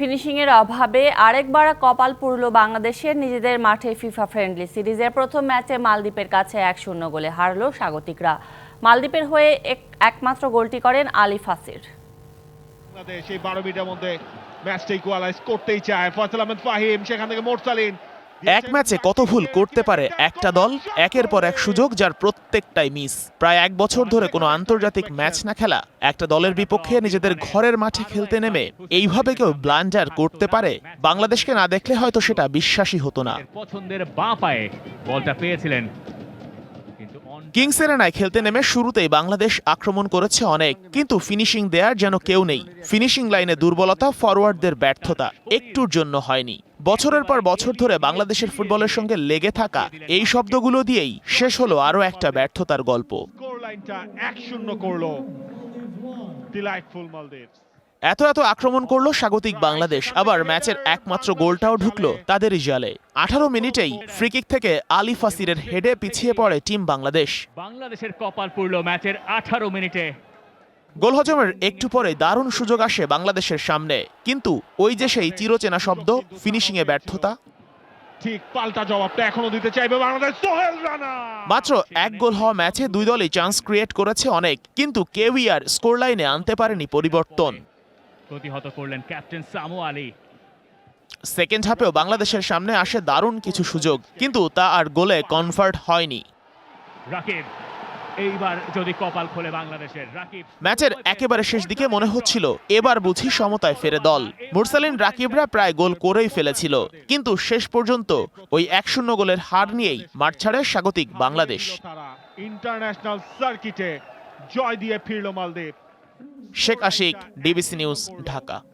ফিনিশিংয়ের অভাবে আরেকবার কপাল পুরল বাংলাদেশের নিজেদের মাঠে ফিফা ফ্রেন্ডলি সিরিজের প্রথম ম্যাচে মালদ্বীপের কাছে এক শূন্য গোলে হারল স্বাগতিকরা। মালদ্বীপের হয়ে এক- একমাত্র গোলটি করেন আলী ফাসির। বাংলাদেশ এই বারো মিনিটের মধ্যে ম্যাচটা ইকুয়ালাইজ করতেই চায়। ফয়সাল আহমেদ ফাহিম, সেখান থেকে মোরসালিন এক ম্যাচে কত ভুল করতে পারে একটা দল একের পর এক সুযোগ যার প্রত্যেকটাই মিস। প্রায় এক বছর ধরে কোনো আন্তর্জাতিক ম্যাচ না খেলা একটা দলের বিপক্ষে নিজেদের ঘরের মাঠে খেলতে নেমে এইভাবে কেউ ব্লান্ডার করতে পারে বাংলাদেশকে না দেখলে হয়তো সেটা বিশ্বাসই হতো না। পছন্দের বাঁ পায়ে বলটা পেয়েছিলেন। কিংস এরেনায় খেলতে নেমে শুরুতেই বাংলাদেশ আক্রমণ করেছে অনেক কিন্তু ফিনিশিং দেয়ার যেন কেউ নেই। ফিনিশিং লাইনে দুর্বলতা ফরওয়ার্ডদের ব্যর্থতা একটুর জন্য হয়নি। বছরের পর বছর ধরে বাংলাদেশের ফুটবলের সঙ্গে লেগে থাকা এই শব্দগুলো দিয়েই শেষ হলো আরও একটা ব্যর্থতার গল্প। এত এত আক্রমণ করল স্বাগতিক বাংলাদেশ আবার ম্যাচের একমাত্র গোলটাও ঢুকলো তাদেরই জালে আঠারো মিনিটেই ফ্রিকিক থেকে আলী ফাসিরের হেডে পিছিয়ে পড়ে টিম বাংলাদেশ। বাংলাদেশের কপাল পুরল ম্যাচের আঠারো মিনিটে। গোল হজমের একটু পরে দারুণ সুযোগ আসে বাংলাদেশের সামনে। কিন্তু ওই যে সেই চিরচেনা শব্দ ফিনিশিংয়ে ব্যর্থতা? ঠিক পাল্টা জবাবটা এখনও দিতে চাইবে বাংলাদেশ সোহেল রানা। মাত্র এক গোল হওয়া ম্যাচে দুই দলই চান্স ক্রিয়েট করেছে অনেক কিন্তু কেউই আর স্কোর লাইনে আনতে পারেনি পরিবর্তন। প্রতিহত করলেন ক্যাপ্টেন সামু আলী। সেকেন্ড হাফেও বাংলাদেশের সামনে আসে দারুণ কিছু সুযোগ কিন্তু তা আর গোলে কনভার্ট হয়নি। রাকিব এইবার যদি কপাল খোলে বাংলাদেশের রাকিব ম্যাচের একেবারে শেষ দিকে মনে হচ্ছিল এবার বুঝি সমতায় ফেরে দল। মুরসালিন রাকিবরা প্রায় গোল করেই ফেলেছিল কিন্তু শেষ পর্যন্ত ওই এক শূন্য গোলের হার নিয়েই মাঠ ছাড়ে স্বাগতিক বাংলাদেশ। ইন্টারন্যাশনাল সার্কিটে জয় দিয়ে ফিরল মালদ্বীপ। Sheikh Ashiq DBC news Dhaka.